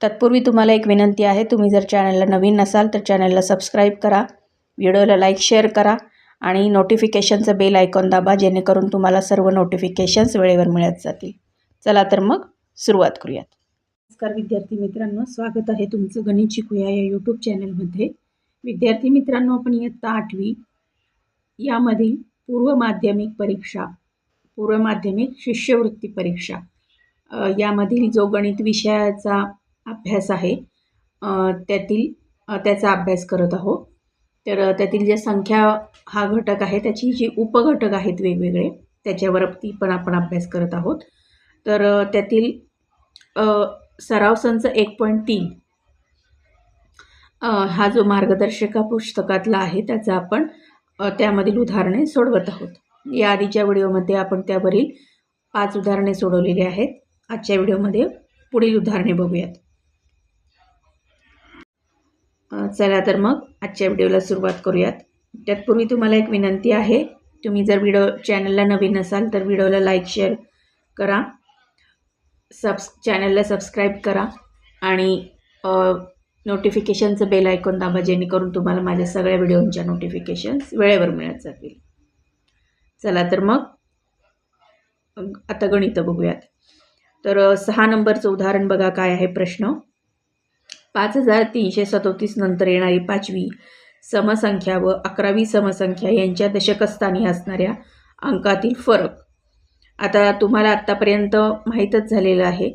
तत्पूर्वी तुम्हाला एक विनंती आहे तुम्ही जर चॅनलला नवीन नसाल तर चॅनलला सबस्क्राईब करा व्हिडिओला लाईक शेअर करा आणि नोटिफिकेशनचं बेल आयकॉन दाबा जेणेकरून तुम्हाला सर्व नोटिफिकेशन्स वेळेवर मिळत जातील. चला तर मग सुरुवात करूयात. नमस्कार विद्यार्थी मित्रांनो स्वागत आहे तुमचं गणित शिकूया या यूट्यूब चॅनलमध्ये. विद्यार्थी मित्रांनो आपण इयत्ता आठवी यामधील पूर्व माध्यमिक परीक्षा पूर्व माध्यमिक शिष्यवृत्ती परीक्षा यामधील जो गणित विषयाचा अभ्यास आहे. त्यातील त्याचा अभ्यास करत आहोत. तर त्यातील ज्या संख्या हा घटक आहे त्याची जी उपघटक आहेत वेगवेगळे त्याच्यावरती पण आपण अभ्यास करत आहोत. तर त्यातील सराव संच एक पॉईंट तीन. हा जो मार्गदर्शिका पुस्तकातला आहे त्याचा आपण त्यामधील उदाहरणे सोडवत आहोत. या आधीच्या व्हिडिओमध्ये आपण त्यावरील पाच उदाहरणे सोडवलेली आहेत. आजच्या व्हिडिओमध्ये पुढील उदाहरणे बघूयात. चला तर मग आजच्या व्हिडिओला सुरुवात करूयात. त्यातपूर्वी तुम्हाला एक विनंती आहे तुम्ही जर व्हिडिओ चॅनलला नवीन असाल तर व्हिडिओला लाईक शेअर करा. सबस चॅनलला सबस्क्राईब करा आणि नोटिफिकेशनचं बेल आयकॉन दाबा जेणेकरून तुम्हाला माझ्या सगळ्या व्हिडिओंच्या नोटिफिकेशन्स वेळेवर मिळत जातील. चला तर मग आता गणितं बघूयात. तर सहा नंबरचं उदाहरण बघा काय आहे प्रश्न? पाच हजार तीनशे सदोतीस नंतर येणारी पाचवी समसंख्या व अकरावी समसंख्या यांच्या दशकस्थानी असणाऱ्या अंकातील फरक. आता तुम्हाला आत्तापर्यंत माहीतच झालेलं आहे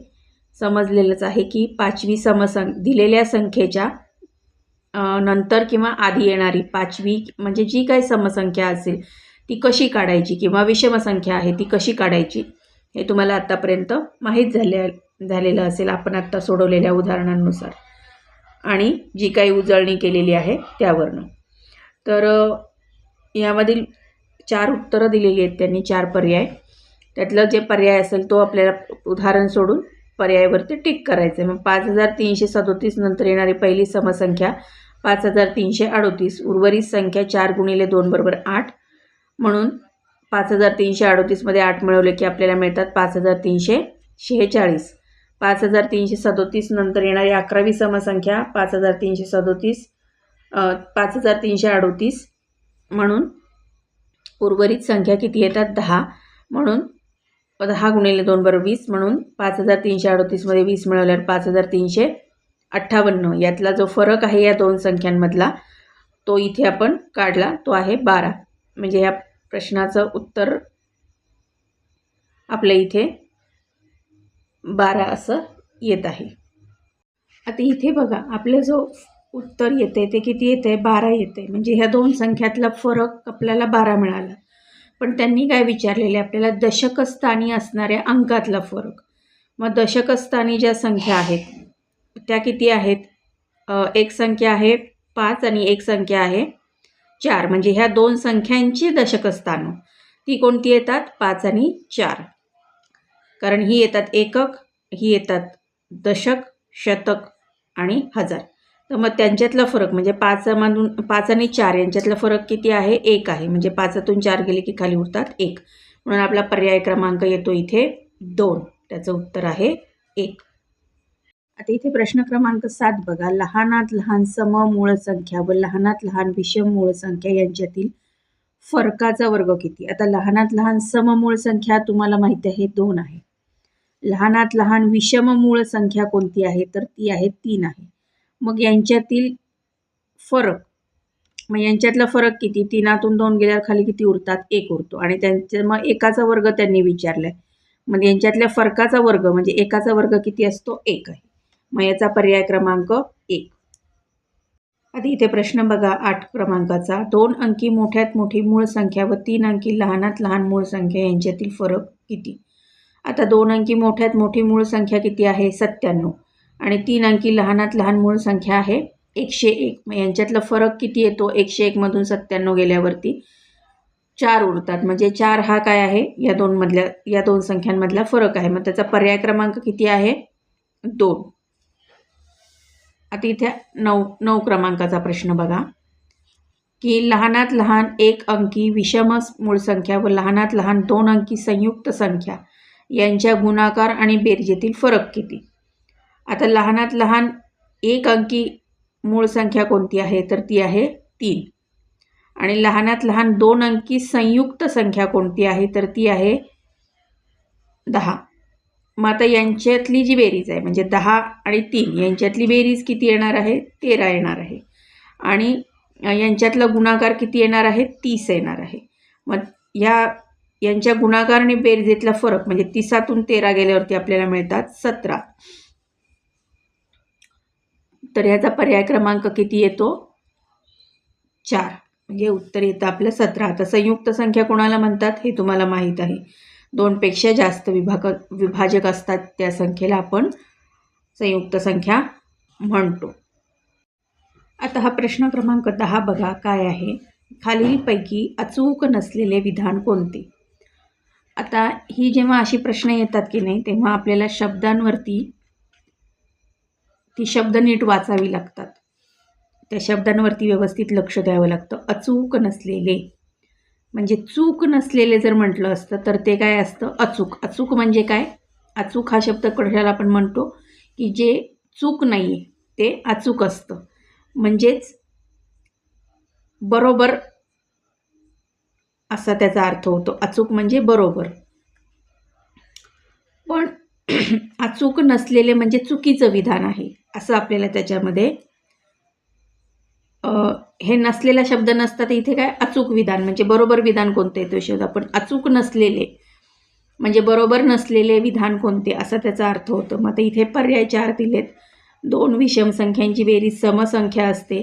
समजलेलंच आहे की पाचवी समसं दिलेल्या संख्येच्या नंतर किंवा आधी येणारी पाचवी म्हणजे जी काही समसंख्या असेल ती कशी काढायची किंवा विषमसंख्या आहे ती कशी काढायची हे तुम्हाला आत्तापर्यंत माहीत झाले झालेलं असेल आपण आत्ता सोडवलेल्या उदाहरणांनुसार. आणि जी काही उजळणी केलेली आहे त्यावरनं. तर यामधील चार उत्तरं दिलेली आहेत त्यांनी चार पर्याय. त्यातलं जे पर्याय असेल तो आपल्याला उदाहरण सोडून पर्यायावरती टिक करायचं आहे मग पाच हजार तीनशे सदोतीस नंतर येणारी पहिली समसंख्या पाच हजार तीनशे अडोतीस. उर्वरित संख्या चार गुणिले दोन बरोबर आठ. म्हणून पाच हजार तीनशे अडोतीसमध्ये आठ मिळवले की आपल्याला मिळतात पाच हजार तीनशे शेहेचाळीस. पाच हजार तीनशे सदोतीस नंतर येणारी अकरावी समसंख्या पाच हजार तीनशे सदोतीस पाच हजार तीनशे अडोतीस. म्हणून उर्वरित संख्या किती येतात? दहा. म्हणून दहा गुणिले दोन बरोबर वीस. म्हणून पाच हजार तीनशे अडोतीसमध्ये वीस मिळवल्यावर पाच हजार तीनशे अठ्ठावन्न. यातला जो फरक आहे या दोन संख्यांमधला तो इथे आपण काढला. तो आहे बारा. म्हणजे ह्या प्रश्नाचं उत्तर आपल्या इथे बारा असं येत आहे. आता इथे बघा आपलं जो उत्तर येते ते किती येते बारा येते म्हणजे ह्या दोन संख्यातला फरक आपल्याला बारा मिळाला. पण त्यांनी काय विचारलेले आपल्याला दशकस्थानी असणाऱ्या अंकातला फरक. मग दशकस्थानी ज्या संख्या आहेत त्या किती आहेत? एक संख्या आहे पाच आणि एक संख्या आहे चार. म्हणजे ह्या दोन संख्यांची दशकस्थानं. ती कोणती येतात? पाच आणि चार. कारण ही येतात एकक ही येतात दशक शतक आणि हजार. तर मग त्यांच्यातला फरक म्हणजे पाचमधून पाच आणि चार यांच्यातला फरक किती आहे? एक आहे. म्हणजे पाचातून चार गेले की खाली उरतात एक. म्हणून आपला पर्याय क्रमांक येतो इथे दोन. त्याचं उत्तर आहे एक. आता इथे प्रश्न क्रमांक सात बघा. लहानात लहान सम मूळ संख्या व लहानात लहान विषम मूळ संख्या यांच्यातील फरकाचा वर्ग किती? आता लहानात लहान सममूळ संख्या तुम्हाला माहिती आहे दोन आहे. लहानात लहान विषम मूळ संख्या कोणती आहे? तर ती आहे तीन आहे. मग यांच्यातील फरक मग यांच्यातला फरक किती? तीनातून दोन गेल्यावर खाली किती उरतात? एक उरतो. आणि त्यांच्या मग एकाचा वर्ग त्यांनी विचारलाय. मग यांच्यातल्या फरकाचा वर्ग म्हणजे एकाचा वर्ग किती असतो? एक आहे. मग याचा पर्याय क्रमांक एक. आधी इथे प्रश्न बघा आठ क्रमांकाचा. दोन अंकी मोठ्यात मोठी मूळ संख्या व तीन अंकी लहानात लहान मूळ संख्या यांच्यातील फरक किती? आता दोन अंकी मोठ्यात मोठी मूळ संख्या किती आहे? सत्त्याण्णव. आणि तीन अंकी लहानात लहान मूळ संख्या आहे एकशे एक. यांच्यातला फरक किती येतो? एकशे एकमधून सत्त्याण्णव गेल्यावरती चार उरतात. म्हणजे चार हा काय आहे? या दोनमधल्या या दोन संख्यांमधला फरक आहे. मग त्याचा पर्याय क्रमांक किती आहे? दोन. आता इथे नऊ नऊ क्रमांकाचा प्रश्न बघा. की लहानात लहान एक अंकी विषम मूळ संख्या व लहानात लहान दोन अंकी संयुक्त संख्या. यांच्या गुणाकार आणि बेरजेतील फरक किती? आता लहानात लहान एक अंकी मूळ संख्या कोणती आहे? तर ती आहे तीन. आणि लहानात लहान दोन अंकी संयुक्त संख्या कोणती आहे? तर ती आहे दहा. मग आता यांच्यातली जी बेरीज आहे म्हणजे दहा आणि तीन यांच्यातली बेरीज किती येणार आहे? तेरा येणार आहे. आणि यांच्यातला गुणाकार किती येणार आहे? तीस येणार आहे. मग ह्या यांच्या गुणाकार आणि बेरजेतला फरक म्हणजे तिसातून तेरा गेल्यावरती आपल्याला मिळतात सतरा. तर ह्याचा पर्याय क्रमांक किती येतो? चार. म्हणजे उत्तर येतं आपलं सतरा. आता संयुक्त संख्या कोणाला म्हणतात? हे तुम्हाला माहीत आहे. दोनपेक्षा जास्त विभाग विभाजक असतात त्या संख्येला आपण संयुक्त संख्या म्हणतो. आता हा प्रश्न क्रमांक दहा बघा काय आहे? खालीलपैकी अचूक नसलेले विधान कोणते? आता ही जेव्हा अशी प्रश्न येतात की नाही तेव्हा आपल्याला शब्दांवरती ती शब्द नीट वाचावी लागतात. त्या शब्दांवरती व्यवस्थित लक्ष द्यावं लागतं. अचूक नसलेले. म्हणजे चूक नसलेले जर म्हटलं असतं तर ते काय असतं? अचूक. अचूक म्हणजे काय? अचूक हा शब्द कशाला आपण म्हणतो? की जे चूक नाही आहे ते अचूक असतं. म्हणजेच बरोबर असा त्याचा अर्थ होतो. अचूक म्हणजे बरोबर. पण अचूक नसलेले म्हणजे चुकीचं विधान आहे. असं आपल्याला त्याच्यामध्ये हे नसलेला शब्द नसतात इथे काय? अचूक विधान. म्हणजे बरोबर विधान कोणते तो शब्द? आपण अचूक नसलेले म्हणजे बरोबर नसलेले विधान कोणते? असा त्याचा अर्थ होतो. मग आता इथे पर्याय चार दिलेत. दोन विषम संख्यांची बेरीज समसंख्या असते.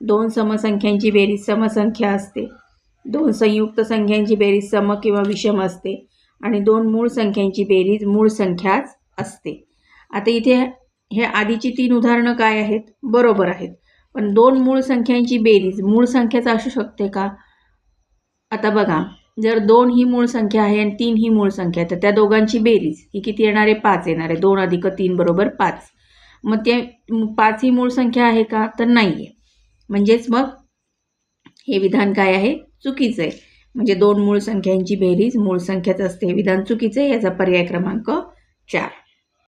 दोन समसंख्यांची बेरीज समसंख्या असते. दोन संयुक्त संख्यांची बेरीज सम किंवा विषम असते आणि दोन मूळ संख्यांची बेरीज मूळ संख्याच असते. आता इथे हे आधीची तीन उदाहरणं काय आहेत? बरोबर आहेत. पण दोन मूळ संख्यांची बेरीज मूळ संख्याच असू शकते का? आता बघा जर दोन ही मूळ संख्या आहे आणि तीन ही मूळ संख्या आहे तर त्या दोघांची बेरीज ही किती येणार आहे? पाच येणार आहे. दोन अधिक तीन बरोबर पाच. मग ते पाच ही मूळ संख्या आहे का? तर नाही आहे म्हणजेच मग हे विधान काय आहे? चुकीचं आहे. म्हणजे दोन मूळ संख्यांची बेरीज मूळ संख्याच असते. विधान चुकीचं आहे याचा पर्याय क्रमांक चार.